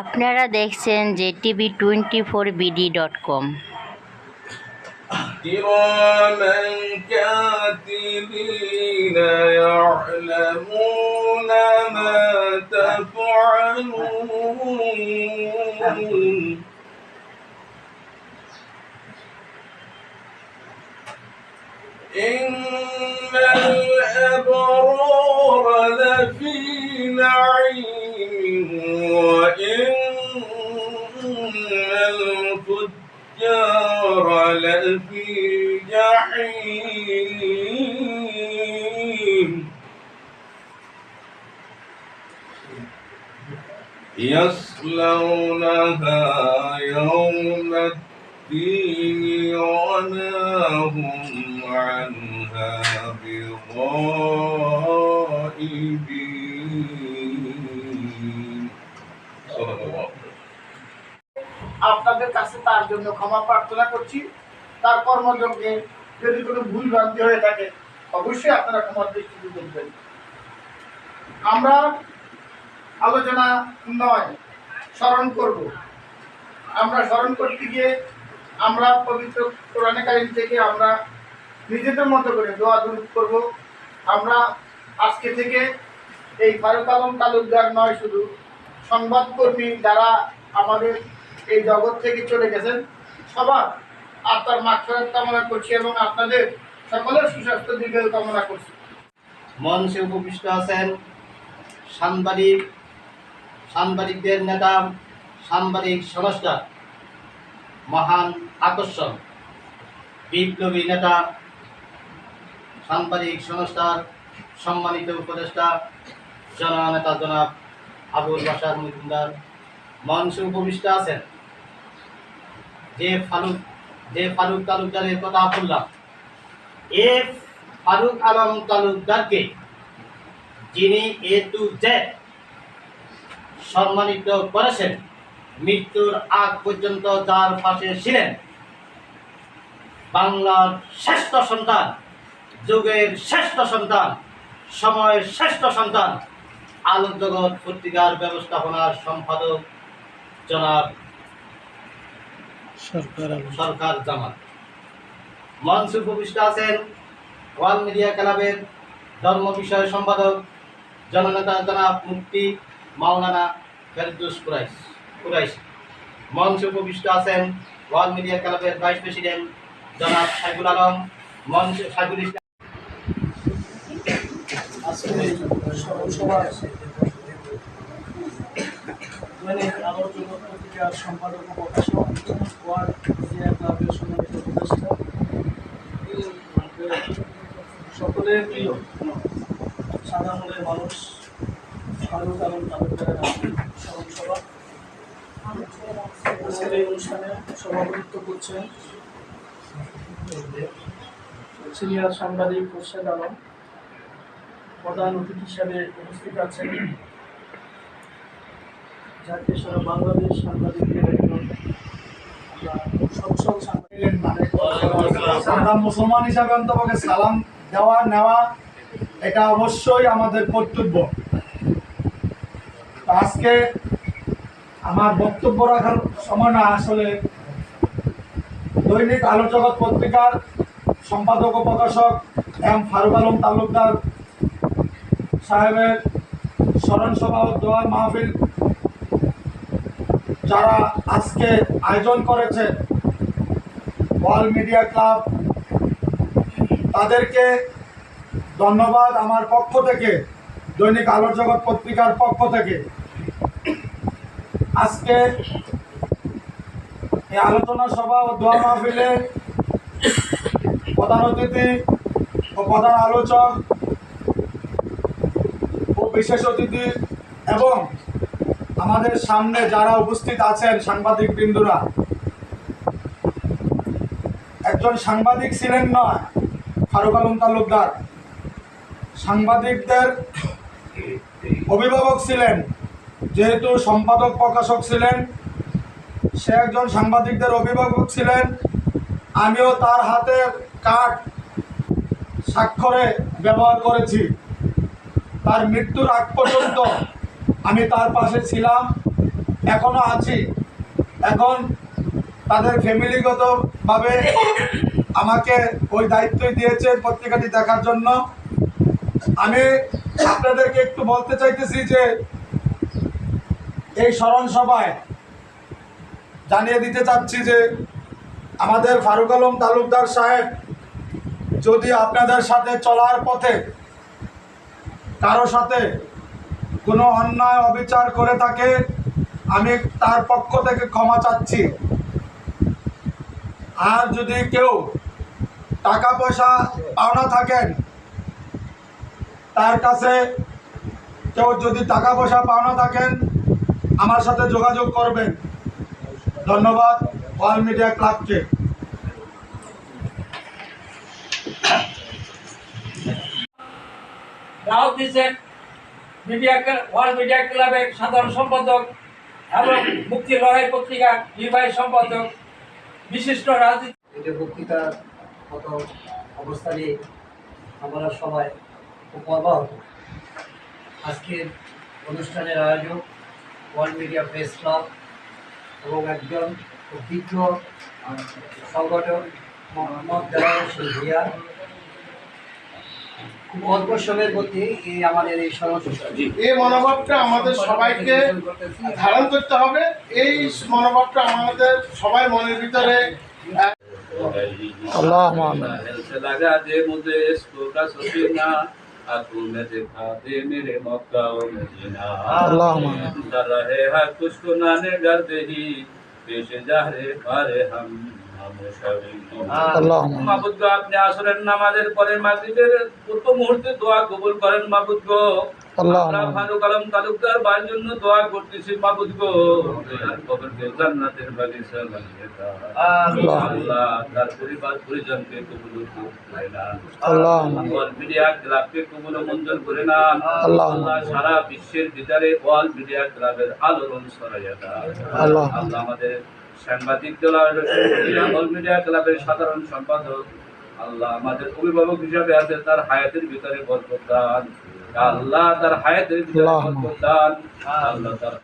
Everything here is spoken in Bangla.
আপনারা দেখছেন যে TV twenty four BD dot com كراما كاتبين يعلمون ما تفعلون إن الأبرار لفي نعيم وإن الفجار لفي جحيم. يصلونها يوم الدين وما هم عنها بغائبين. আপনাদের কাছে তার জন্য ক্ষমা প্রার্থনা করছি। তার কর্মযোগ্যে যদি কোনো ভুল ভ্রান্তি হয়ে থাকে, অবশ্যই আপনারা ক্ষমার দৃষ্টিতে দেখবেন। আমরা আলোচনা নয়, স্মরণ করব। আমরা স্মরণ করতে গিয়ে আমরা পবিত্র কোরআনে থেকে আমরা নিজেদের মতো করে দোয়া দূর করব আমরা আজকে থেকে এই ফারুক আলম তালুকদার নয় শুধু, সংবাদকর্মী যারা আমাদের এই জগৎ থেকে চলে গেছেন সবার। আত্মার মাত্রার কামনা করছি এবং আপনাদের সকলের সুস্বাস্থ্য দীর্ঘ কামনা করছি। মঞ্চে উপবিষ্ট আছেন সাংবাদিক, সাংবাদিকদের নেতা, সাংবাদিক সংস্থা মহান আকর্ষণ। বিপ্লবী নেতা, সাংবাদিক সংস্থার সম্মানিত উপদেষ্টা জননেতা জনাব আবুল বাসার মজুমদার মঞ্চে উপবিষ্ট আছেন। যে ফারুক যে ফারুক তালুকদারের কথা বললাম, এ ফারুক আলম তালুকদারকে যিনি এ টু জেড সম্মানিত করেছেন, মৃত্যুর আগ পর্যন্ত যার পাশে ছিলেন, বাংলার শ্রেষ্ঠ সন্তান, যুগের শ্রেষ্ঠ সন্তান, সময়ের শ্রেষ্ঠ সন্তান আলোক জগৎ পত্রিকার ব্যবস্থাপনার সম্পাদক জনাব সরকার জামাত। মঞ্চে উপবিষ্ট আছেন ওয়াল মিডিয়া ক্লাবের ধর্ম বিষয় সম্পাদক জননেতা জনাব মুফতি মাওলানা ফেরদুস কুরাইশ কুরাইশ। মঞ্চে উপবিষ্ট আছেন ওয়াল মিডিয়া ক্লাবের ভাইস প্রেসিডেন্ট জনাব সাইফুল আলম। মঞ্চ সাইফুল ইসলাম পত্রিকার সম্পাদক সকলের প্রিয় সাধারণের মানুষ এই অনুষ্ঠানে সভাপতিত্ব করছেন সিনিয়র সাংবাদিক খোরশেদ আলম, প্রধান অতিথি হিসাবে উপস্থিত আছেন জাতীয় সারা বাংলাদেশ সাংবাদিকদের একজন আমরা সচ্ছল সাংবাদিক মানে মুসলমান হিসাবে অন্তপক্ষে সালাম দেওয়া, নেওয়া, এটা অবশ্যই আমাদের কর্তব্য। আজকে আমার বক্তব্য রাখার সময় না, আসলে দৈনিক আলো জগৎ পত্রিকার সম্পাদক ও প্রকাশক এম ফারুক আলম তালুকদার সাহেবের স্মরণ সভা ও দোয়ার মাহফিল যারা আজকে আয়োজন করেছে ওয়াল মিডিয়া ক্লাব, তাদেরকে ধন্যবাদ আমার পক্ষ থেকে, দৈনিক আলোর জগৎ পত্রিকার পক্ষ থেকে। আজকে এই আলোচনা সভা ও দোয়া মাহফিলে প্রধান অতিথি ও প্রধান আলোচক ও বিশেষ অতিথি এবং আমাদের সামনে যারা উপস্থিত আছেন সাংবাদিক বৃন্দুরা একজন সাংবাদিক ছিলেন নয় ফারুক আলম তালুকদার। সাংবাদিকদের অভিভাবক ছিলেন, যেহেতু সম্পাদক, প্রকাশক ছিলেন, সে একজন সাংবাদিকদের অভিভাবক ছিলেন। আমিও তার হাতে কাঠ স্বাক্ষরে ব্যবহার করেছি। তার মৃত্যুর আগ পর্যন্ত আমি তার পাশে ছিলাম, এখনও আছি। এখন তাদের ফ্যামিলিগতভাবে আমাকে ওই দায়িত্বই দিয়েছে পত্রিকাটি দেখার জন্য। আমি আপনাদেরকে একটু বলতে চাইতেছি যে, এই স্মরণ সভায় জানিয়ে দিতে চাচ্ছি যে, আমাদের ফারুক আলম তালুকদার সাহেব, যদি আপনাদের সাথে চলার পথে কারও সাথে কোনো অন্যায় অবিচার করে থাকে, আমি তার পক্ষ থেকে ক্ষমা চাচ্ছি। আর যদি কেউ টাকা পয়সা পাওনা থাকেন, তার কাছে কেউ যদি টাকা পয়সা পাওনা থাকেন, আমার সাথে যোগাযোগ করবেন। ধন্যবাদ অল মিডিয়া ক্লাবকে। দাওয়াত দিচ্ছেন মিডিয়া ওয়ার্ল্ড মিডিয়া ক্লাবের সাধারণ সম্পাদক এবং মুক্তি লড়াই পত্রিকার নির্বাহী সম্পাদক। বিশিষ্ট রাজনীতি এটা বক্তৃতার মতো অবস্থানে আমরা সবাই খুব মর্মাহত আজকের অনুষ্ঠানের আয়োজক ওয়ার্ল্ড মিডিয়া প্রেস ক্লাব এবং একজন অভিজ্ঞ সংগঠন মোহাম্মদ দেওয়ার ভূঁইয়া খুব অল্প সময়ের মধ্যে এই আমাদের এই সমস্যা এই মনোভাবটা আমাদের সবাইকে ধারণ করতে হবে এই মনোভাবটা আমাদের সবাই মনের ভিতরে আহ, আল্লাহুম্মা दिल से लगा दे मुझे इसको का सफीना आंखों में दिखा दे मेरे मक्का और मदीना अल्लाहुम्मा डर रहे हैं कुछ को नाने गर्द ही আপনি আসলেন আমাদের পরে মাগরিবের প্রথম মুহূর্তে দোয়া কবুল করেন মাবুদ গো আমরা ফারুক তালুকদার ভাইয়ের জন্য দোয়া করতেছি মাবুদ গো কবরকে জান্নাতের বাগিচা বানিয়ে দাও আল্লাহ তার পরিবার পরিজনকে কবুল করে না আল্লাহুম্মা ওয়াল মিডিয়া ক্লাবকে কবুল মঞ্জুর করে না আল্লাহ। আল্লাহ সারা বিশ্বের ভিতরে ওয়াল মিডিয়া ক্লাবের আলোড়ন ছড়াইয়া দাও আল্লাহ। আল্লাহ আমাদের সাংবাদিক দল মিডিয়া ক্লাবের সাধারণ সম্পাদক আল্লাহ আমাদের অভিভাবক হিসাবে আছে তার হায়াতের ভিতরে বরকত দান আল্লাহ তার হায়াতের ভিতরে আল্লাহ। বরকত দান আল্লাহ তার